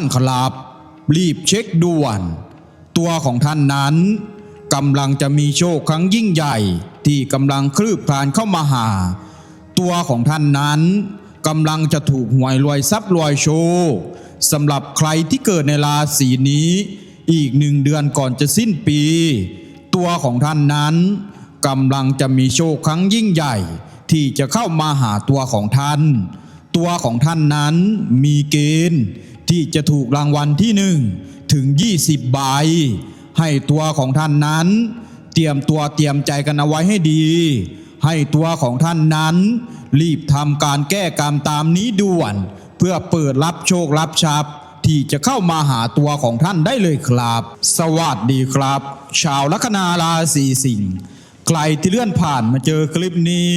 านครับ รีบเช็คด่วน ตัวของท่านนั้นกำลังจะมีโชคครั้งยิ่งใหญ่ที่กำลังคลืบคลานเข้ามาหา ตัวของท่านนั้นกำลังจะถูกหวยรวยทรัพย์รวยโชคสำหรับใครที่เกิดในราศีนี้ อีกหนึ่งเดือนก่อนจะสิ้นปี ตัวของท่านนั้นกำลังจะมีโชคครั้งยิ่งใหญ่ ที่จะเข้ามาหาตัวของท่าน ตัวของท่านนั้นมีเกณฑ์ ที่จะถูกรางวัลที่หนึ่งถึง 20 ใบ ให้ตัวของท่านนั้น เตรียมตัวเตรียมใจกันเอาไว้ให้ดี ให้ตัวของท่านนั้น รีบทำการแก้กรรมตามนี้ด่วน เพื่อเปิดรับโชครับทรัพย์ที่จะเข้ามาหาตัวของท่านได้เลยครับ สวัสดีครับ ชาวลัคนาราศีสิงห์ใครที่เลื่อนผ่านมาเจอคลิปนี้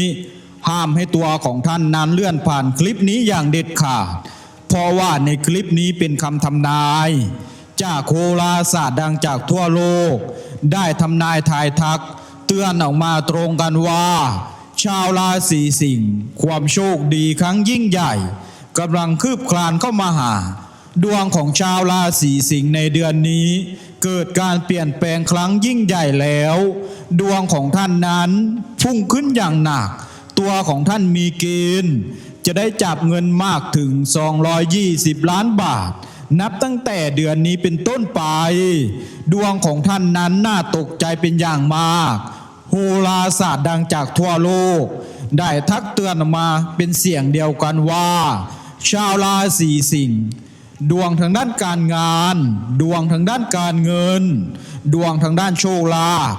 ห้ามให้ตัวของท่านนั้นเลื่อนผ่านคลิปนี้อย่างเด็ดขาด เพราะว่าในคลิปนี้เป็นคำทำนาย จากโคราศาสตร์ดังจากทั่วโลก ได้ทำนายทายทัก เตือนออกมาตรงกันว่า ชาวราศีสิงห์ความโชคดีครั้งยิ่งใหญ่กำลังคืบคลานเข้ามาหา ดวงของชาวราศีสิงห์ในเดือนนี้ เกิดการเปลี่ยนแปลงครั้งยิ่งใหญ่แล้ว ดวงของท่านนั้นพุ่งขึ้นอย่างหนัก ตัวของท่านมีเกณฑ์ จะได้จับเงินมากถึง 220 ล้านบาท นับตั้งแต่เดือนนี้เป็นต้นไป ดวงของท่านนั้นน่าตกใจเป็นอย่างมากโหราศาสตร์ดังจากทั่วโลก ได้ทักเตือนมาเป็นเสียงเดียวกันว่า ชาวราศีสิงห์ดวงทางด้านการงาน ดวงทางด้านการเงิน ดวงทางด้านโชคลาภ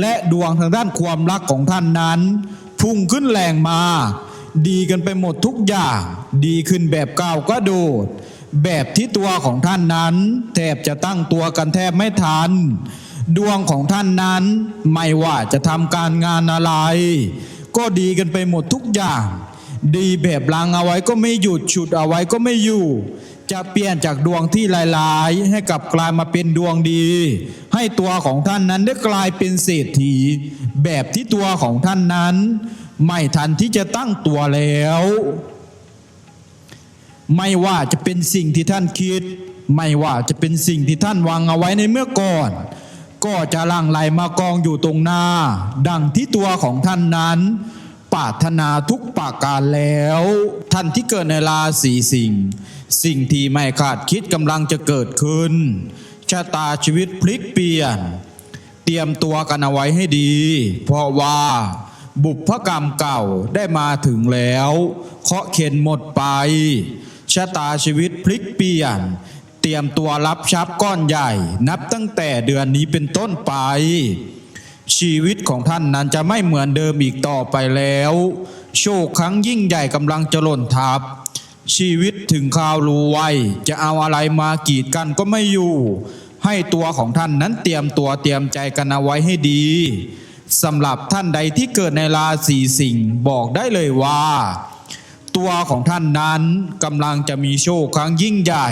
และดวงทางด้านความรักของท่านนั้น พุ่งขึ้นแรงมาก ดีกันไปหมดทุกอย่าง ดีขึ้นแบบก้าวกระโดด แบบที่ตัวของท่านนั้น แทบจะตั้งตัวกันแทบไม่ทัน ดวงของท่านนั้น ไม่ว่าจะทำการงานอะไร ก็ดีกันไปหมดทุกอย่าง ดีแบบลังเอาไว้ก็ไม่หยุดฉุดเอาไว้ก็ไม่อยู่จะเปลี่ยนจากดวงที่ลายๆ ให้กลับกลายมาเป็นดวงดี ให้ตัวของท่านนั้นได้กลายเป็นเศรษฐี แบบที่ตัวของท่านนั้น ไม่ทันที่จะตั้งตัวแล้ว ไม่ว่าจะเป็นสิ่งที่ท่านคิด ไม่ว่าจะเป็นสิ่งที่ท่านวางเอาไว้ในเมื่อก่อน ก็จะลังไหลมากองอยู่ตรงหน้า ดังที่ตัวของท่านนั้นปรารถนาทุกปากการแล้ว ท่านที่เกิดในราศีสิงห์สิ่งที่ไม่คาดคิดกำลังจะเกิดขึ้นชะตาชีวิตพลิกเปลี่ยน เตรียมตัวกันเอาไว้ให้ดี เพราะว่า บุพกรรมเก่าได้มาถึงแล้ว เคาะเข็นหมดไป ชะตาชีวิตพลิกเปลี่ยน เตรียมตัวรับทรัพย์ก้อนใหญ่ นับตั้งแต่เดือนนี้เป็นต้นไป ชีวิตของท่านนั้นจะไม่เหมือนเดิมอีกต่อไปแล้ว โชคครั้งยิ่งใหญ่กำลังจะหล่นทับชีวิตถึงคราวรู้ไวจะเอาอะไรมากีดกันก็ไม่อยู่ ให้ตัวของท่านนั้นเตรียมตัวเตรียมใจกันเอาไว้ให้ดี สำหรับท่านใดที่เกิดในราศีสิงห์บอกได้เลยว่า ตัวของท่านนั้นกำลังจะมีโชคครั้งยิ่งใหญ่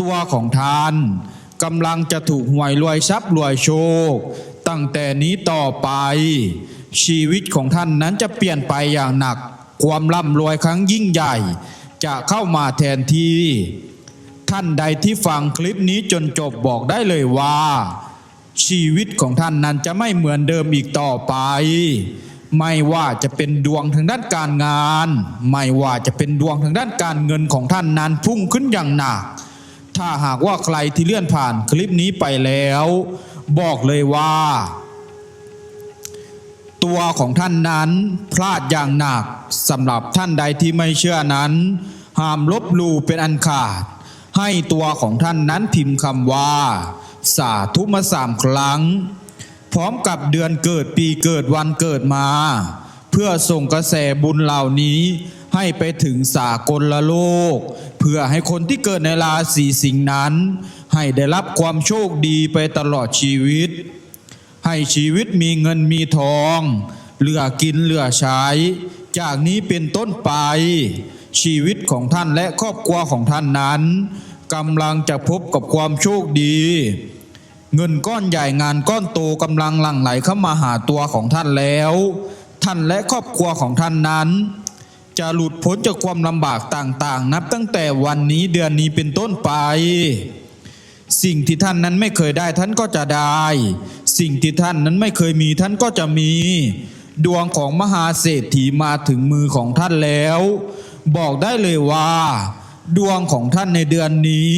ตัวของท่านกำลังจะถูกหวยรวยทรัพย์รวยโชค ตั้งแต่นี้ต่อไป ชีวิตของท่านนั้นจะเปลี่ยนไปอย่างหนัก ความร่ำรวยครั้งยิ่งใหญ่ จะเข้ามาแทนที่ ท่านใดที่ฟังคลิปนี้จนจบบอกได้เลยว่า ชีวิตของท่านนั้นจะไม่เหมือนเดิมอีกต่อไป ไม่ว่าจะเป็นดวงทางด้านการงาน ไม่ว่าจะเป็นดวงทางด้านการเงินของท่านนั้นพุ่งขึ้นอย่างหนัก ถ้าหากว่าใครที่เลื่อนผ่านคลิปนี้ไปแล้ว บอกเลยว่า ตัวของท่านนั้นพลาดอย่างหนักสำหรับท่านใดที่ไม่เชื่อนั้น ห้ามลบลูเป็นอันขาด ให้ตัวของท่านนั้นพิมพ์คำว่า สาธุมาสามครั้ง พร้อมกับเดือนเกิดปีเกิดวันเกิดมา เพื่อส่งกระแสบุญเหล่านี้ให้ไปถึงสากลละโลก เพื่อให้คนที่เกิดในราศีสิงห์นั้น ให้ได้รับความโชคดีไปตลอดชีวิต ให้ชีวิตมีเงินมีทอง เหลือกินเหลือใช้ จากนี้เป็นต้นไป ชีวิตของท่านและครอบครัวของท่านนั้นกำลังจะพบกับความโชคดี เงินก้อนใหญ่งานก้อนโตกำลังหลั่งไหลเข้ามาหาตัวของท่านแล้ว ท่านและครอบครัวของท่านนั้น จะหลุดพ้นจากความลำบากต่างๆ นับตั้งแต่วันนี้เดือนนี้เป็นต้นไป สิ่งที่ท่านนั้นไม่เคยได้ท่านก็จะได้ สิ่งที่ท่านนั้นไม่เคยมีท่านก็จะมี ดวงของมหาเศรษฐีมาถึงมือของท่านแล้ว บอกได้เลยว่า ดวงของท่านในเดือนนี้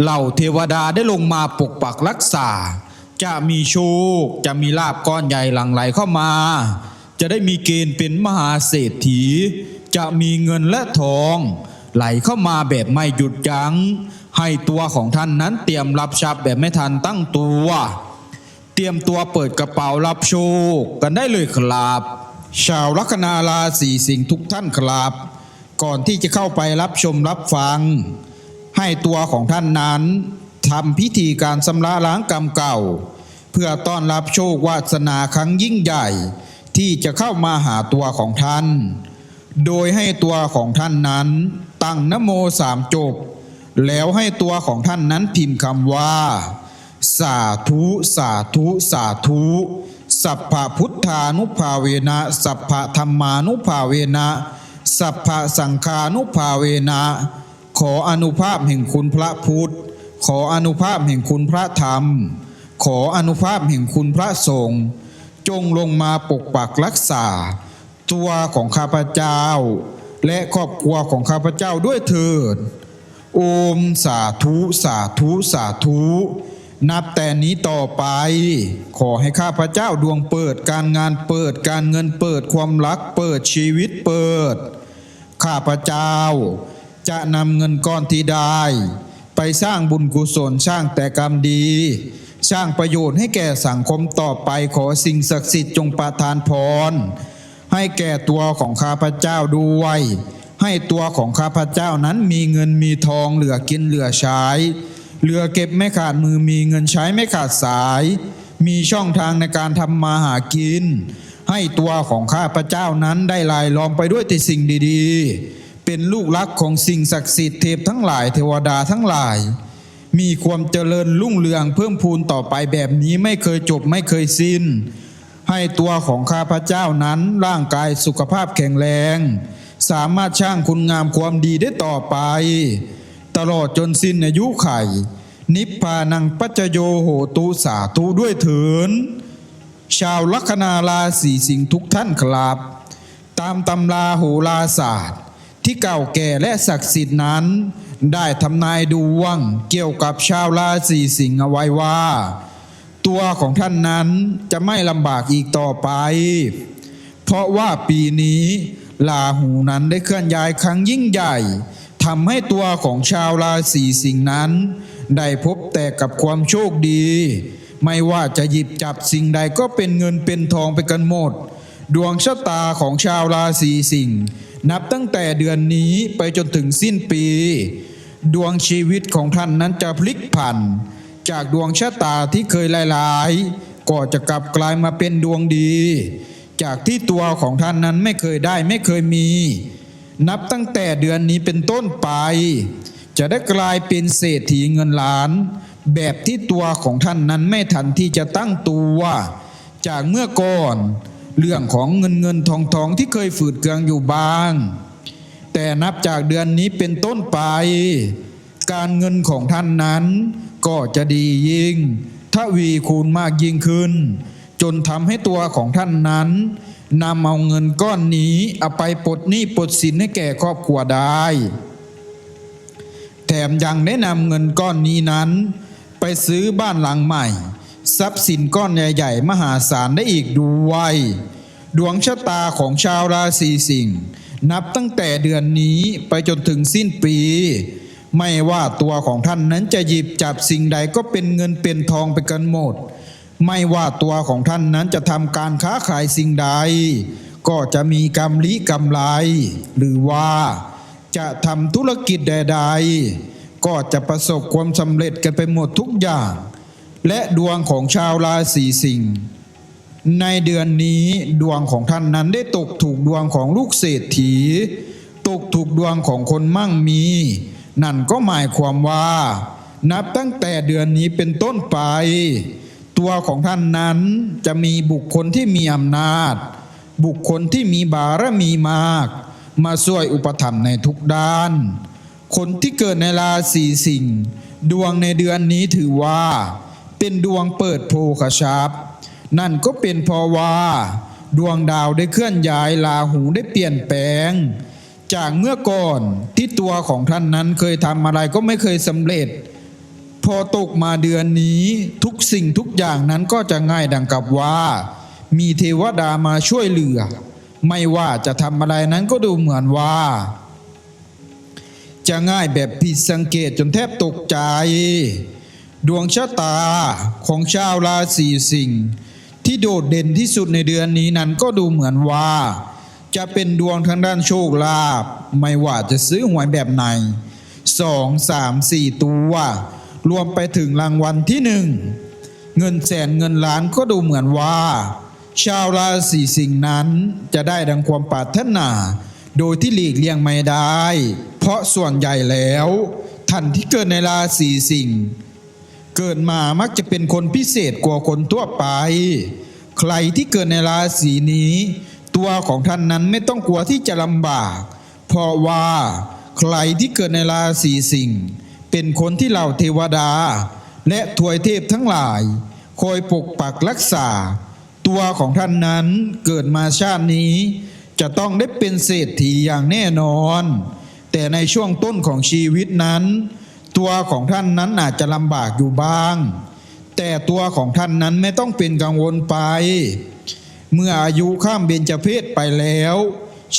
เหล่าเทวดาได้ลงมาปกปักรักษา จะมีโชค จะมีลาบก้อนใหญ่หลั่งไหลเข้ามา จะได้มีเกณฑ์เป็นมหาเศรษฐี จะมีเงินและทอง ไหลเข้ามาแบบไม่หยุดยัง้ง ให้ตัวของท่านนั้นเตรียมรับทรัพย์แบบไม่ทันตั้งตัว เตรียมตัวเปิดกระเป๋ารับโชคกันได้เลยครับชาวลัคนาราศีสิงห์ทุกท่านครับ ก่อนที่จะเข้าไปรับชมรับฟัง ให้ตัวของท่านนั้นทำพิธีการชำระล้างกรรมเก่า เพื่อต้อนรับโชควาสนาครั้งยิ่งใหญ่ ที่จะเข้ามาหาตัวของท่าน โดยให้ตัวของท่านนั้นตั้งนโมสามจบ แล้วให้ตัวของท่านนั้นพิมพ์คำว่า สาธุสาธุสาธุสัพพพุทธานุภาเวนะสัพพธรรมานุภาเวนะสัพพสังฆานุภาเวนะ ขออนุภาพแห่งคุณพระพุทธ ขออนุภาพแห่งคุณพระธรรม ขออนุภาพแห่งคุณพระสงฆ์จงลงมาปกปักรักษา ตัวของข้าพเจ้า และครอบครัวของข้าพเจ้าด้วยเถิด โอมสาธุสาธุสาธุ นับแต่นี้ต่อไป ขอให้ข้าพเจ้าดวงเปิดการงานเปิดการเงินเปิดความรักเปิดชีวิตเปิด ข้าพเจ้า จะนำเงินก้อนที่ได้ ไปสร้างบุญกุศลสร้างแต่กรรมดี สร้างประโยชน์ให้แก่สังคมต่อไปขอสิ่งศักดิ์สิทธิ์จงประทานพร ให้แก่ตัวของข้าพเจ้าด้วย ให้ตัวของข้าพเจ้านั้นมีเงินมีทองเหลือกินเหลือใช้ เหลือเก็บไม่ขาดมือมีเงินใช้ไม่ขาดสาย มีช่องทางในการทำมาหากิน ให้ตัวของข้าพเจ้านั้นได้ลายล้อมไปด้วยแต่สิ่งดีๆ เป็นลูกรักของสิ่งศักดิ์สิทธิ์เทพทั้งหลายเทวดาทั้งหลาย มีความเจริญรุ่งเรืองเพิ่มพูนต่อไปแบบนี้ไม่เคยจบไม่เคยสิ้น ให้ตัวของข้าพเจ้านั้นร่างกายสุขภาพแข็งแรง สามารถช่างคุณงามความดีได้ต่อไป ตลอดจนสิ้นอายุไข นิพพานังปัจโยโหตุสาธุด้วยเถินชาวลัคนาราศีสิงห์ทุกท่านครับ ตามตำราโหราศาสตร์ ที่เก่าแก่และศักดิ์สิทธิ์นั้น ได้ทำนายดวงเกี่ยวกับชาวราศีสิงห์เอาไว้ว่า ตัวของท่านนั้นจะไม่ลำบากอีกต่อไป เพราะว่าปีนี้ลาหูนั้นได้เคลื่อนย้ายครั้งยิ่งใหญ่ทำให้ตัวของชาวราศีสิงห์นั้น ได้พบแต่กับความโชคดี ไม่ว่าจะหยิบจับสิ่งใดก็เป็นเงินเป็นทองไปกันหมด ดวงชะตาของชาวราศีสิงห์ นับตั้งแต่เดือนนี้ไปจนถึงสิ้นปี ดวงชีวิตของท่านนั้นจะพลิกผัน จากดวงชะตาที่เคยลายๆ ก็จะกลับกลายมาเป็นดวงดี จากที่ตัวของท่านนั้นไม่เคยได้ไม่เคยมี นับตั้งแต่เดือนนี้เป็นต้นไป จะได้กลายเป็นเศรษฐีเงินล้าน แบบที่ตัวของท่านนั้นไม่ทันที่จะตั้งตัว จากเมื่อก่อน เรื่องของเงินเงินทองทองที่เคยฝืดเคืองอยู่บ้าง แต่นับจากเดือนนี้เป็นต้นไป การเงินของท่านนั้น ก็จะดียิ่งทวีคูณมากยิ่งขึ้น จนทำให้ตัวของท่านนั้นนำเอาเงินก้อนนี้เอาไปปลดหนี้ปลดสินให้แก่ครอบครัวได้ แถมยังได้นำเงินก้อนนี้นั้น ไปซื้อบ้านหลังใหม่ ทรัพย์สินก้อนใหญ่ๆ มหาศาลได้อีกด้วย ดวงชะตาของชาวราศีสิงห์นับตั้งแต่เดือนนี้ไปจนถึงสิ้นปี ไม่ว่าตัวของท่านนั้นจะหยิบจับสิ่งใดก็เป็นเงินเป็นทองไปกันหมด ไม่ว่าตัวของท่านนั้นจะทำการค้าขายสิ่งใด ก็จะมีกำลิกำไร หรือว่าจะทำธุรกิจใด ๆ ก็จะประสบความสำเร็จกันไปหมดทุกอย่าง และดวงของชาวราศีสิงห์ในเดือนนี้ดวงของท่านนั้นได้ตกถูกดวงของลูกเศรษฐี ตกถูกดวงของคนมั่งมี นั่นก็หมายความว่า นับตั้งแต่เดือนนี้เป็นต้นไป ตัวของท่านนั้นจะมีบุคคลที่มีอำนาจ บุคคลที่มีบารมีมาก มาช่วยอุปถัมภ์ในทุกด้าน คนที่เกิดในราศีสิงห์ดวงในเดือนนี้ถือว่า เป็นดวงเปิดโภคทรัพย์นั่นก็เป็นเพราะว่า ดวงดาวได้เคลื่อนย้ายลาหูได้เปลี่ยนแปลง จากเมื่อก่อนที่ตัวของท่านนั้นเคยทำอะไรก็ไม่เคยสำเร็จ พอตกมาเดือนนี้ทุกสิ่งทุกอย่างนั้นก็จะง่ายดังกับว่า มีเทวดามาช่วยเหลือ ไม่ว่าจะทำอะไรนั้นก็ดูเหมือนว่า จะง่ายแบบผิดสังเกตจนแทบตกใจ ดวงชะตาของชาวราศีสิงห์ที่โดดเด่นที่สุดในเดือนนี้นั้นก็ดูเหมือนว่า จะเป็นดวงทางด้านโชคลาภไม่ว่าจะซื้อหวยแบบไหนสองสามสี่ตัวรวมไปถึงรางวัลที่หนึ่งเงินแสนเงินล้านก็ดูเหมือนว่า ชาวราศีสิงห์นั้นจะได้ดังความปรารถนา โดยที่หลีกเลี่ยงไม่ได้ เพราะส่วนใหญ่แล้วท่านที่เกิดในราศีสิงห์ เกิดมามักจะเป็นคนพิเศษกว่าคนทั่วไป ใครที่เกิดในราศีนี้ ตัวของท่านนั้นไม่ต้องกลัวที่จะลำบาก เพราะว่าใครที่เกิดในราศีสิงห์เป็นคนที่เหล่าเทวดา และถวยเทพทั้งหลาย คอยปกปักรักษา ตัวของท่านนั้นเกิดมาชาตินี้ จะต้องได้เป็นเศรษฐีอย่างแน่นอน แต่ในช่วงต้นของชีวิตนั้น ตัวของท่านนั้นอาจจะลำบากอยู่บ้าง แต่ตัวของท่านนั้นไม่ต้องเป็นกังวลไป เมื่ออายุข้ามเบญจเพศไปแล้ว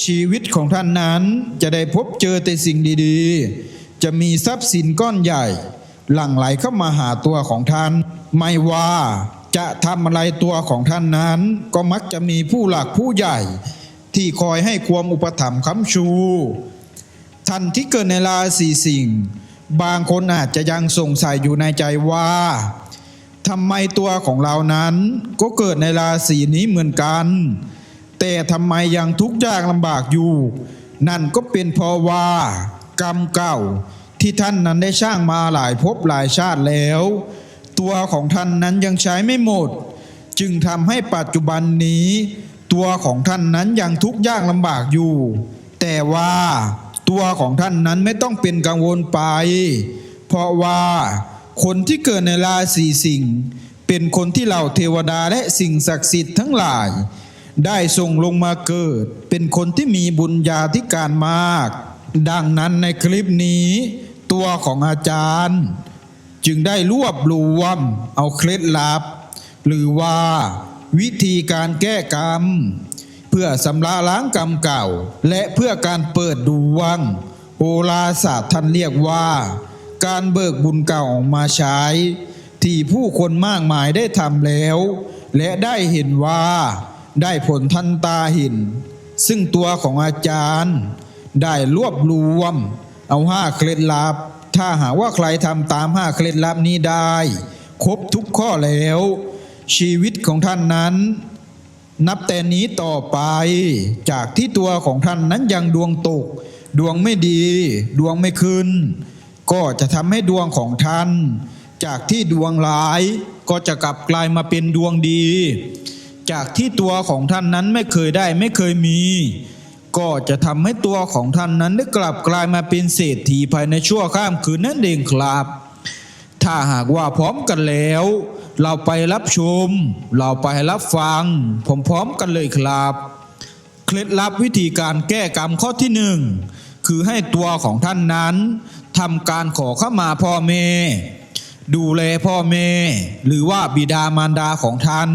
ชีวิตของท่านนั้นจะได้พบเจอแต่สิ่งดีๆ จะมีทรัพย์สินก้อนใหญ่ หลั่งไหลเข้ามาหาตัวของท่าน ไม่ว่าจะทำอะไรตัวของท่านนั้น ก็มักจะมีผู้หลักผู้ใหญ่ ที่คอยให้ความอุปถัมภ์ค้ำชู ท่านที่เกิดในราศีสิงห์ บางคนอาจจะยังสงสัยอยู่ในใจว่าทำไมตัวของเรานั้น ก็เกิดในราศีนี้เหมือนกัน แต่ทำไมยังทุกข์ยากลำบากอยู่ นั่นก็เป็นเพราะว่า กรรมเก่าที่ท่านนั้นได้สร้างมาหลายภพหลายชาติแล้ว ตัวของท่านนั้นยังใช้ไม่หมด จึงทำให้ปัจจุบันนี้ ตัวของท่านนั้นยังทุกข์ยากลำบากอยู่ แต่ว่า ตัวของท่านนั้นไม่ต้องเป็นกังวลไป เพราะว่าคนที่เกิดในราศีสิงห์เป็นคนที่เหล่าเทวดาและสิ่งศักดิ์สิทธิ์ทั้งหลาย ได้ส่งลงมาเกิด เป็นคนที่มีบุญญาธิการมาก ดังนั้นในคลิปนี้ ตัวของอาจารย์ จึงได้รวบรวมเอาเคล็ดลับ หรือว่าวิธีการแก้กรรม พื่อสำระล้างกรรมเก่า และเพื่อการเปิดดวงโหราศาสตร์ท่านเรียกว่า การเบิกบุญเก่าออกมาใช้ ที่ผู้คนมากมายได้ทำแล้ว และได้เห็นว่าได้ผลทันตาเห็น ซึ่งตัวของอาจารย์ ได้รวบรวม เอาห้าเคล็ดลับ ถ้าหากว่าใครทำตามห้าเคล็ดลับนี้ได้ ครบทุกข้อแล้ว ชีวิตของท่านนั้น นับแต่นี้ต่อไปจากที่ตัวของท่านนั้นยังดวงตก ดวงไม่ดี ดวงไม่ขึ้น ก็จะทำให้ดวงของท่าน จากที่ดวงร้ายก็จะกลับกลายมาเป็นดวงดี จากที่ตัวของท่านนั้นไม่เคยได้ไม่เคยมี ก็จะทำให้ตัวของท่านนั้นได้กลับกลายมาเป็นเศรษฐีภายในชั่วข้ามคืนนั่นเองครับ ถ้าหากว่าพร้อมกันแล้ว เราไปรับชม เราไปรับฟังพร้อมๆกันเลยครับ เคล็ดลับวิธีการแก้กรรมข้อที่หนึ่งคือให้ตัวของท่านนั้นทำการขอเข้ามาพ่อแม่ดูแลพ่อแม่ หรือว่าบิดามารดาของท่าน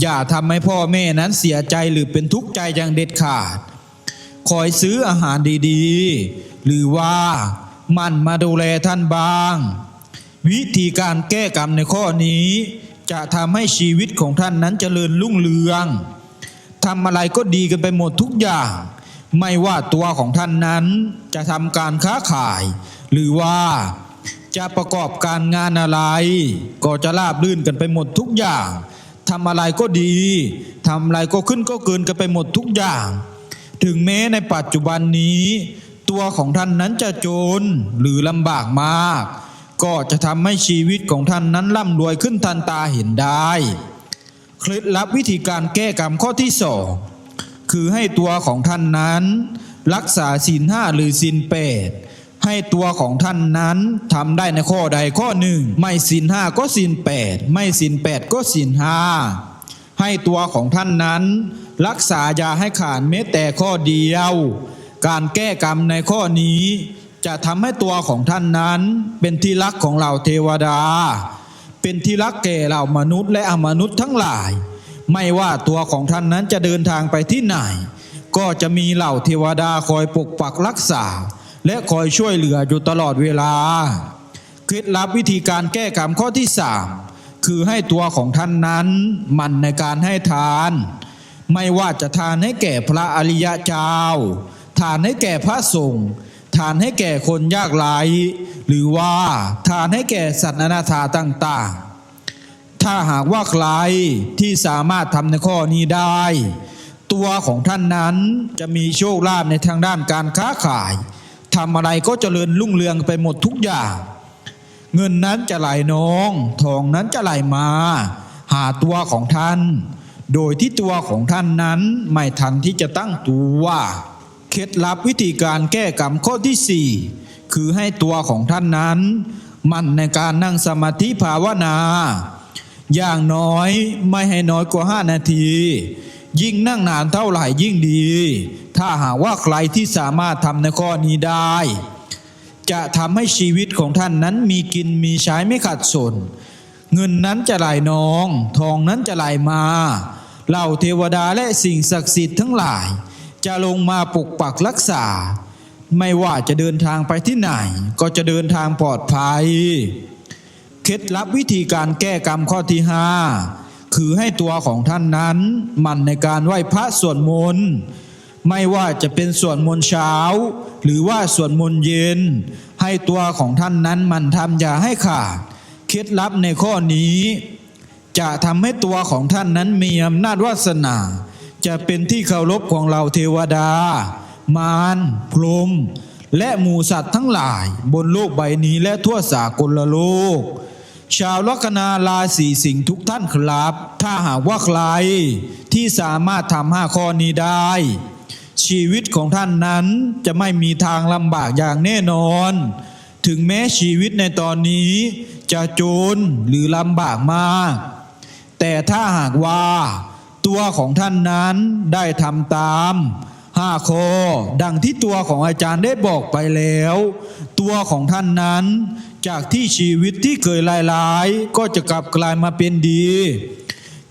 อย่าทำให้พ่อแม่นั้นเสียใจหรือเป็นทุกข์ใจอย่างเด็ดขาด คอยซื้ออาหารดีๆ หรือว่ามันมาดูแลท่านบ้าง วิธีการแก้กรรมในข้อนี้ จะทำให้ชีวิตของท่านนั้นเจริญรุ่งเรืองทำอะไรก็ดีกันไปหมดทุกอย่าง ไม่ว่าตัวของท่านนั้นจะทำการค้าขาย หรือว่าจะประกอบการงานอะไร ก็จะราบรื่นกันไปหมดทุกอย่างทำอะไรก็ดีทำอะไรก็ขึ้นก็เกินกันไปหมดทุกอย่าง ถึงแม้ในปัจจุบันนี้ ตัวของท่านนั้นจะจนหรือลำบากมาก ก็จะทำให้ชีวิตของท่านนั้นร่ำรวยขึ้นทันตาเห็นได้ เคล็ดลับวิธีการแก้กรรมข้อที่สองคือให้ตัวของท่านนั้น รักษาศีลห้าหรือศีลแปดให้ตัวของท่านนั้นทำได้ในข้อใดข้อหนึ่ง ไม่ศีลห้าก็ศีลแปดไม่ศีลแปดก็ศีลห้าให้ตัวของท่านนั้น รักษายาให้ขาดแม้แต่ข้อเดียว การแก้กรรมในข้อนี้ จะทำให้ตัวของท่านนั้น เป็นที่รักของเหล่าเทวดา เป็นที่รักแก่เหล่ามนุษย์และอมนุษย์ทั้งหลาย ไม่ว่าตัวของท่านนั้นจะเดินทางไปที่ไหน ก็จะมีเหล่าเทวดาคอยปกปักรักษา และคอยช่วยเหลืออยู่ตลอดเวลาเคล็ดลับวิธีการแก้กรรมข้อที่สามคือให้ตัวของท่านนั้นมันในการให้ทาน ไม่ว่าจะทานให้แก่พระอริยเจ้า ทานให้แก่พระสงฆ์ ทานให้แก่คนยากไร้หรือว่าทานให้แก่สัตว์อนาถาต่างๆ ถ้าหากว่าใครที่สามารถทำในข้อนี้ได้ ตัวของท่านนั้นจะมีโชคลาภในทางด้านการค้าขายทำอะไรก็เจริญรุ่งเรืองไปหมดทุกอย่าง เงินนั้นจะไหลน้อง ทองนั้นจะไหลมา หาตัวของท่าน โดยที่ตัวของท่านนั้นไม่ทันที่จะตั้งตัว เคล็ดลับวิธีการแก้กรรมข้อที่สี่คือให้ตัวของท่านนั้น มั่นในการนั่งสมาธิภาวนา อย่างน้อยไม่ให้น้อยกว่า 5 นาที ยิ่งนั่งนานเท่าไหร่ยิ่งดี ถ้าหากว่าใครที่สามารถทำในข้อนี้ได้ จะทำให้ชีวิตของท่านนั้นมีกินมีใช้ไม่ขาดสน เงินนั้นจะไหลนอง ทองนั้นจะไหลมาเหล่าเทวดาและสิ่งศักดิ์สิทธิ์ทั้งหลาย จะลงมาปกปักรักษา ไม่ว่าจะเดินทางไปที่ไหน ก็จะเดินทางปลอดภัย เคล็ดลับวิธีการแก้กรรมข้อที่ห้าคือให้ตัวของท่านนั้น มันในการไหว้พระสวดมนต์ไม่ว่าจะเป็นสวดมนต์เช้า หรือว่าสวดมนต์เย็น ให้ตัวของท่านนั้นมันทำอย่าให้ขาดเคล็ดลับในข้อนี้ จะทำให้ตัวของท่านนั้นมีอำนาจวาสนา จะเป็นที่เคารพของเราเทวดา มารพรหมและหมูสัตว์ทั้งหลาย บนโลกใบนี้และทั่วสากลโลก ชาวลัคนาราศีสิงห์ทุกท่านครับ ถ้าหากว่าใครที่สามารถทำห้าข้อนี้ได้ ชีวิตของท่านนั้นจะไม่มีทางลำบากอย่างแน่นอน ถึงแม้ชีวิตในตอนนี้ จะจนหรือลำบากมาก แต่ถ้าหากว่า ตัวของท่านนั้นได้ทำตามห้าข้อดังที่ตัวของอาจารย์ได้บอกไปแล้ว ตัวของท่านนั้น จากที่ชีวิตที่เคยลายลายๆ ก็จะกลับกลายมาเป็นดี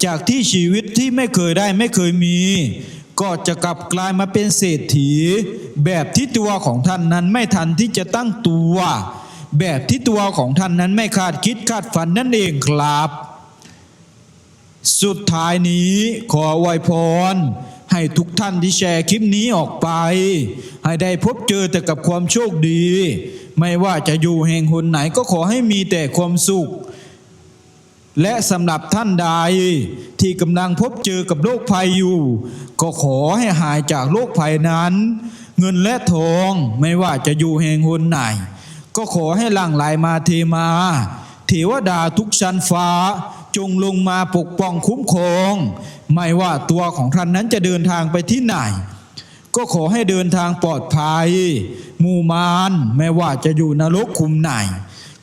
จากที่ชีวิตที่ไม่เคยได้ไม่เคยมี ก็จะกลับกลายมาเป็นเศรษฐี แบบที่ตัวของท่านนั้นไม่ทันที่จะตั้งตัว แบบที่ตัวของท่านนั้นไม่คาดคิดคาดฝันนั่นเองครับ สุดท้ายนี้ขออวยพร ให้ทุกท่านที่แชร์คลิปนี้ออกไป ให้ได้พบเจอแต่กับความโชคดี ไม่ว่าจะอยู่แห่งหนไหนก็ขอให้มีแต่ความสุข และสำหรับท่านใดที่กำลังพบเจอกับโรคภัยอยู่ ก็ขอให้หายจากโรคภัยนั้น เงินและทองไม่ว่าจะอยู่แห่งหนไหน ก็ขอให้หลั่งไหลมาเทมา เทวดาทุกชั้นฟ้า จงลงมาปกป้องคุ้มครอง ไม่ว่าตัวของท่านนั้นจะเดินทางไปที่ไหน ก็ขอให้เดินทางปลอดภัย มูมารไม่ว่าจะอยู่นรกคุมไหน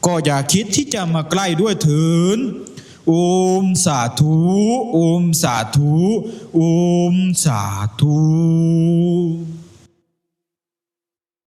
ก็อย่าคิดที่จะมาใกล้ด้วยเถินโอมสาธุโอมสาธุโอมสาธุ